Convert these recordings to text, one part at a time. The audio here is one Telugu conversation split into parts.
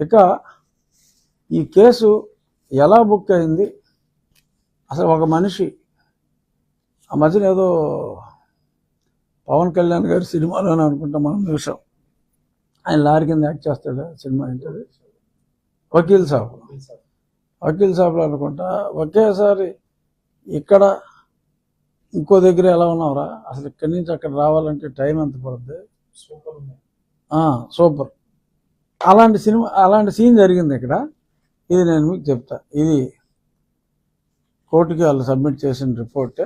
ఇక ఈ కేసు ఎలా బుక్ అయింది? అసలు ఒక మనిషి ఆ మధ్యన ఏదో పవన్ కళ్యాణ్ గారి సినిమాలోనే అనుకుంటా మనం చూసాం. ఆయన లారీ కింద యాక్ట్ చేస్తాడు సినిమా ఏంటది వకీల్ సాబ్. వకీల్ సాబ్లో అనుకుంటా ఒకేసారి ఇక్కడ ఇంకో దగ్గర ఎలా ఉన్నావురా? అసలు ఇక్కడి నుంచి అక్కడ రావాలంటే టైం ఎంత పడుతుంది ఆ, సూపర్. అలాంటి సినిమా అలాంటి సీన్ జరిగింది ఇక్కడ. ఇది నేను మీకు చెప్తా. ఇది కోర్టుకి వాళ్ళు సబ్మిట్ చేసిన రిపోర్ట్.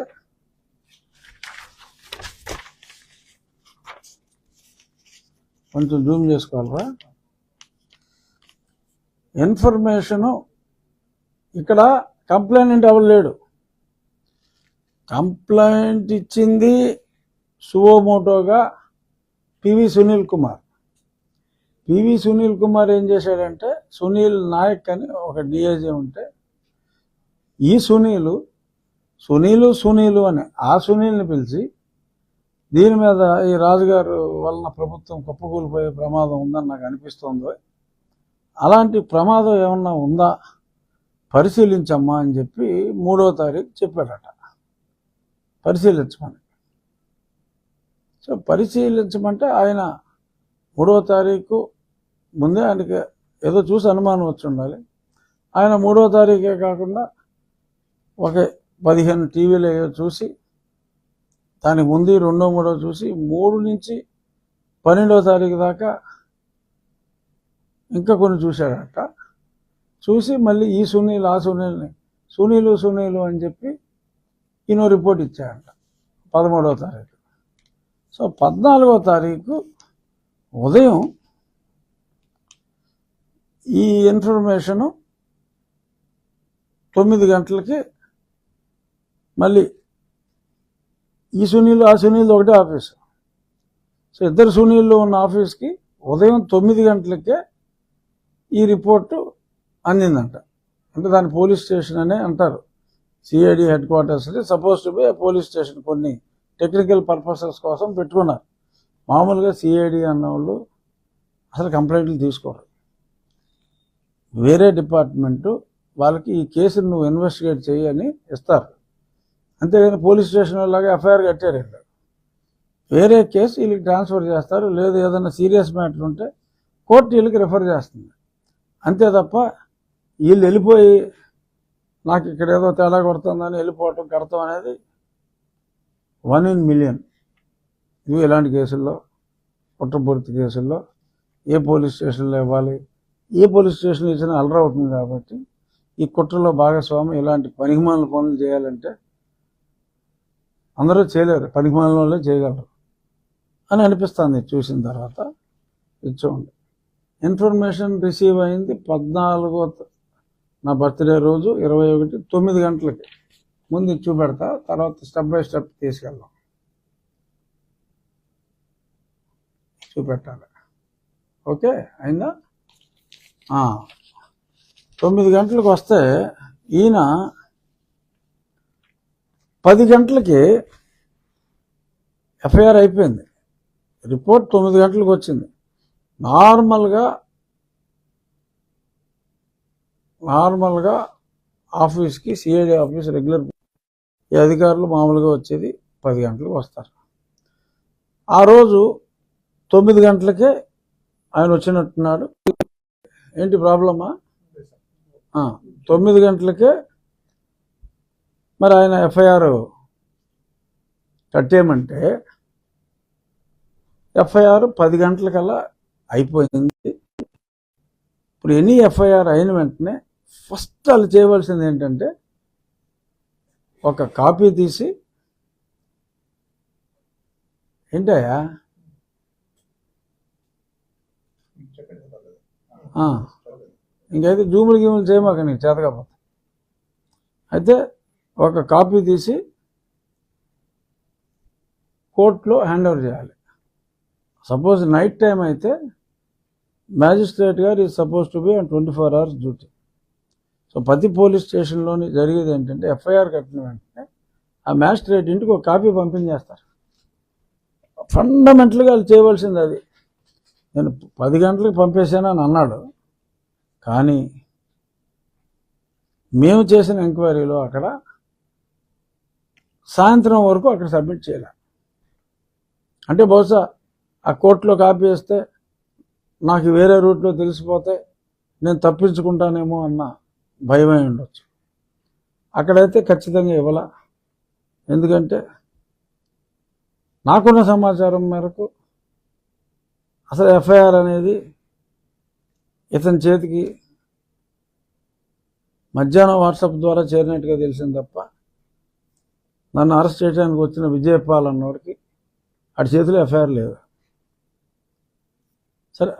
కొంచెం జూమ్ చేసుకోవాలరా? ఇన్ఫర్మేషను ఇక్కడ కంప్లైంట్ ఎవరు లేడు. కంప్లైంట్ ఇచ్చింది సువోమోటోగా పివి సునీల్ కుమార్. పివి సునీల్ కుమార్ ఏం చేశాడంటే సునీల్ నాయక్ అని ఒక డిఐజీ ఉంటే ఈ సునీలు సునీలు సునీలు అని ఆ సునీల్ని పిలిచి దీని మీద ఈ రాజుగారు వలన ప్రభుత్వం కుప్పకూలిపోయే ప్రమాదం ఉందని నాకు అనిపిస్తుంది. అలాంటి ప్రమాదం ఏమన్నా ఉందా? పరిశీలించమ్మా అని చెప్పి మూడో తారీఖు చెప్పాడట. పరిశీలించమని. సో పరిశీలించమంటే ఆయన మూడో తారీఖు ముందే ఆయనకి ఏదో చూసి అనుమానం వచ్చి ఉండాలి. ఆయన మూడో తారీఖే కాకుండా ఒక పదిహేను టీవీలు ఏవో చూసి దానికి ముందు రెండో మూడో చూసి మూడు నుంచి పన్నెండో తారీఖు దాకా ఇంకా కొన్ని చూశాడట చూసి మళ్ళీ ఈ సునీల్ ఆ సునీల్ని సునీలు సునీలు అని చెప్పి ఈయన రిపోర్ట్ ఇచ్చాడంట పదమూడవ తారీఖు. సో పద్నాలుగో తారీఖు ఉదయం ఈ ఇన్ఫర్మేషను తొమ్మిది గంటలకి మళ్ళీ ఈ సునీల్ ఆ సునీల్ ఒకటే ఆఫీసు. సో ఇద్దరు సునీళ్ళు ఉన్న ఆఫీస్కి ఉదయం తొమ్మిది గంటలకే ఈ రిపోర్టు అందిందంట. అంటే దాని పోలీస్ స్టేషన్ అనే అంటారు. CID head క్వార్టర్స్ని suppose to be police station కొన్ని టెక్నికల్ పర్పసెస్ కోసం పెట్టుకున్నారు. మామూలుగా సిఐడి అన్న వాళ్ళు అసలు కంప్లైంట్లు తీసుకోరు. వేరే డిపార్ట్మెంటు వాళ్ళకి ఈ కేసును నువ్వు ఇన్వెస్టిగేట్ చేయని ఇస్తారు. అంతేగాని పోలీస్ స్టేషన్ లాగా ఎఫ్ఐఆర్ కట్టారు వీళ్ళు. వేరే కేసు వీళ్ళకి ట్రాన్స్ఫర్ చేస్తారు లేదు ఏదైనా సీరియస్ మ్యాటర్ ఉంటే కోర్టు వీళ్ళకి రిఫర్ చేస్తుంది. అంతే తప్ప వీళ్ళు వెళ్ళిపోయి నాకు ఇక్కడ ఏదో తేడా కొడుతుందని వెళ్ళిపోవటం కడతాం అనేది వన్ ఇన్ మిలియన్. ఇవి ఇలాంటి కేసుల్లో కుట్రపూర్తి కేసుల్లో ఏ పోలీస్ స్టేషన్లో ఇవ్వాలి? ఏ పోలీస్ స్టేషన్ ఇచ్చినా అలరా అవుతుంది కాబట్టి ఈ కుట్రలో భాగస్వామి ఇలాంటి పనికిమాలిన పనులు చేయాలంటే అందరూ చేయలేరు. పనికిమాలిన వాళ్ళే చేయగలరు అని అనిపిస్తుంది చూసిన తర్వాత. ఇచ్చోండి ఇన్ఫర్మేషన్ రిసీవ్ అయింది పద్నాలుగో నా బర్త్డే రోజు ఇరవై ఒకటి తొమ్మిది గంటలకి. ముందు ఇది చూపెడతా తర్వాత స్టెప్ బై స్టెప్ తీసుకెళ్దాం. చూపెట్టాలి. ఓకే? అయిందా? తొమ్మిది గంటలకు వస్తే ఈయన పది గంటలకి ఎఫ్ఐఆర్ అయిపోయింది. రిపోర్ట్ తొమ్మిది గంటలకు వచ్చింది. నార్మల్గా నార్మల్గా ఆఫీస్కి సిఐడి ఆఫీస్ రెగ్యులర్ ఈ అధికారులు మామూలుగా వచ్చేది పది గంటలకు వస్తారు. ఆ రోజు తొమ్మిది గంటలకే ఆయన వచ్చినట్టున్నాడు. ఏంటి ప్రాబ్లమా? తొమ్మిది గంటలకే మరి ఆయన ఎఫ్ఐఆర్ కట్టేయమంటే ఎఫ్ఐఆర్ పది గంటలకల్లా అయిపోయింది. ఇప్పుడు ఎనీ ఎఫ్ఐఆర్ అయిన వెంటనే ఫస్ట్ వాళ్ళు చేయవలసింది ఏంటంటే ఒక కాపీ తీసి ఏంటయ్యా? ఇంకైతే జూములు గీములు చేయమాక నీకు చేతకపోతే అయితే ఒక కాపీ తీసి కోర్టులో హ్యాండ్ ఓవర్ చేయాలి. సపోజ్ నైట్ టైం అయితే మ్యాజిస్ట్రేట్ గారు is suppose to be and twenty four hours duty. So ప్రతి పోలీస్ స్టేషన్లోని జరిగేది ఏంటంటే ఎఫ్ఐఆర్ కట్టిన వెంటనే ఆ మ్యాజిస్ట్రేట్ ఇంటికి ఒక కాపీ పంపించేస్తారు. ఫండమెంటల్గా వాళ్ళు చేయవలసింది అది. నేను పది గంటలకు పంపేశాను అని అన్నాడు. కానీ మేము చేసిన ఎంక్వైరీలో అక్కడ సాయంత్రం వరకు అక్కడ సబ్మిట్ చేయలే. అంటే బహుశా ఆ కోర్టులో కాపీ వేస్తే నాకు వేరే రూట్లో తెలిసిపోతే నేను తప్పించుకుంటానేమో అన్న భయమై ఉండొచ్చు. అక్కడైతే ఖచ్చితంగా ఇవ్వాల. ఎందుకంటే నాకున్న సమాచారం మేరకు అసలు ఎఫ్ఐఆర్ అనేది ఇతని చేతికి మధ్యాహ్నం వాట్సాప్ ద్వారా చేరినట్టుగా తెలిసింది తప్ప నన్ను అరెస్ట్ చేయడానికి వచ్చిన విజయపాల్ అన్నోడికి అటు చేతిలో ఎఫ్ఐఆర్ లేదు. సరే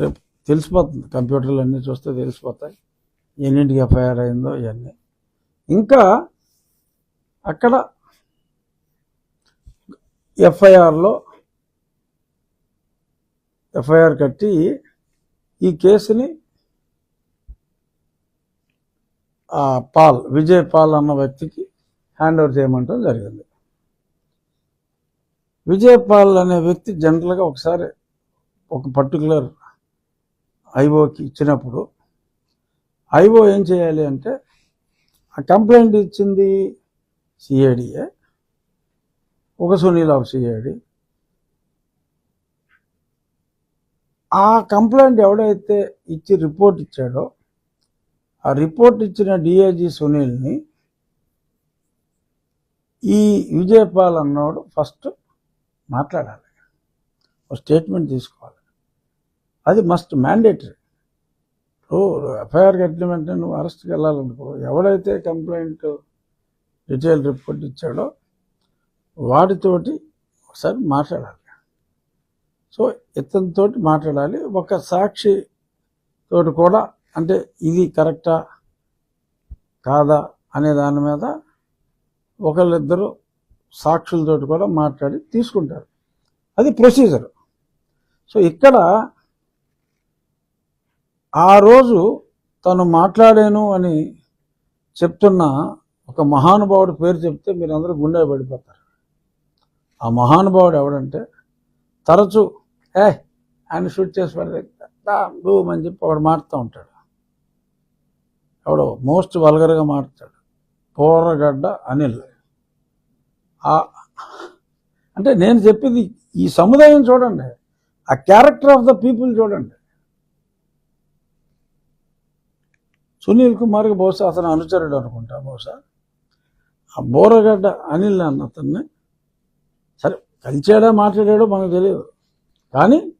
రేపు తెలిసిపోతుంది. కంప్యూటర్లు అన్నీ చూస్తే తెలిసిపోతాయి. ఎన్నింటికి ఎఫ్ఐఆర్ అయిందో ఇవన్నీ. ఇంకా అక్కడ ఎఫ్ఐఆర్లో ఎఫ్ఐఆర్ కట్టి ఈ కేసుని ఆ పాల్ విజయ్ పాల్ అన్న వ్యక్తికి హ్యాండ్ ఓవర్ చేయమంటం జరిగింది. విజయ్ పాల్ అనే వ్యక్తి జనరల్గా ఒకసారి ఒక పర్టికులర్ ఐఓకి ఇచ్చినప్పుడు ఐఓ ఏం చేయాలి అంటే ఆ కంప్లైంట్ ఇచ్చింది సిఐడియే ఒక సునీల్ ఆఫ్ సిఐడి ఆ కంప్లైంట్ ఎవడైతే ఇచ్చి రిపోర్ట్ ఇచ్చాడో ఆ రిపోర్ట్ ఇచ్చిన డిఐజీ సునీల్ని ఈ విజయపాల్ అన్నోడు ఫస్ట్ మాట్లాడాలి. ఒక స్టేట్మెంట్ తీసుకోవాలి. అది మస్ట్ మ్యాండేటరీ. ఇప్పుడు ఎఫ్ఐఆర్ కట్టిన వెంటనే నువ్వు అరెస్ట్కి వెళ్ళాలనుకో ఎవడైతే కంప్లైంట్ డీటెయిల్ రిపోర్ట్ ఇచ్చాడో వాడితోటి ఒకసారి మాట్లాడాలి. సో ఇతనితో మాట్లాడాలి. ఒక సాక్షి తోటి కూడా అంటే ఇది కరెక్టా? కాదా? అనే దాని మీద ఒకళ్ళిద్దరు సాక్షులతోటి కూడా మాట్లాడి తీసుకుంటారు. అది ప్రొసీజర్. సో ఇక్కడ ఆ రోజు తను మాట్లాడాను అని చెప్తున్న ఒక మహానుభావుడి పేరు చెప్తే మీరందరూ గుండె పడిపోతారు. ఆ మహానుభావుడు ఎవడంటే తరచూ ఏ ఆయన షూట్ చేసి పడితే అని చెప్పి వాడు మాడుతూ ఉంటాడు. ఎవడో మోస్ట్ వల్గర్గా మారుతాడు. పోరగడ్డ అనిల్. అంటే నేను చెప్పింది ఈ సముదాయం చూడండి. ఆ క్యారెక్టర్ ఆఫ్ ద పీపుల్ చూడండి. సునీల్ కుమార్కి బహుశా అతను అనుచరుడు అనుకుంటా బహుశా. ఆ బోరగడ్డ అనిల్ అన్న అతన్ని సరే కలిచాడా మాట్లాడాడో మనకు తెలియదు. కానీ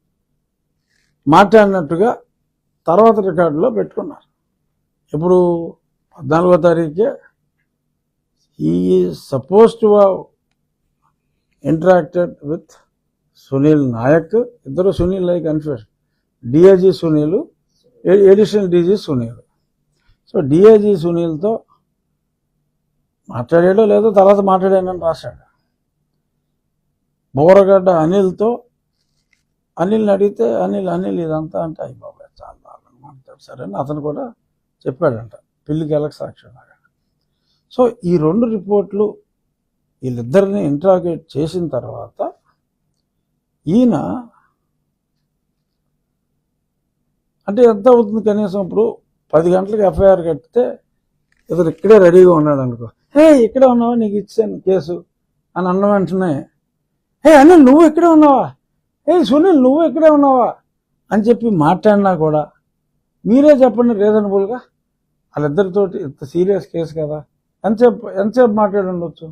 మాట్లాడినట్టుగా తర్వాత రికార్డులో పెట్టుకున్నారు. ఇప్పుడు పద్నాలుగో తారీఖే. ఈ suppose to interacted with Sunil Nayak ఇద్దరు Sunil like confusion DIG Sunil additional DG Sunil so DIG సునీల్తో మాట్లాడాడో లేదో తర్వాత మాట్లాడానని రాశాడు. బోరగడ్డ అనిల్తో అనిల్ని అడిగితే అనిల్ అనిల్ ఇదంతా అంటే అయ్యి బాబాయ్ చాలా దారుణంగా మాట్లాడు. సరే అని అతను కూడా చెప్పాడంట పిల్లికి ఎలక సాక్ష్యం సో ఈ రెండు రిపోర్ట్లు వీళ్ళిద్దరిని ఇంట్రాగేట్ చేసిన తర్వాత ఈయన అంటే ఎంత అవుతుంది కనీసం ఇప్పుడు? పది గంటలకు ఎఫ్ఐఆర్ కట్టితే ఇతను ఇక్కడే రెడీగా ఉన్నాడు అనుకో హే ఇక్కడే ఉన్నావా? నీకు ఇచ్చాను కేసు అని అన్న వెంటనే హే అనిల్ నువ్వు ఇక్కడే ఉన్నావా? ఏ సునీల్ నువ్వు ఇక్కడే ఉన్నావా? అని చెప్పి మాట్లాడినా కూడా మీరే చెప్పండి రీజనబుల్గా వాళ్ళిద్దరితోటి ఇంత సీరియస్ కేసు కదా. ఎంతసేపు ఎంతసేపు మాట్లాడి ఉండొచ్చు?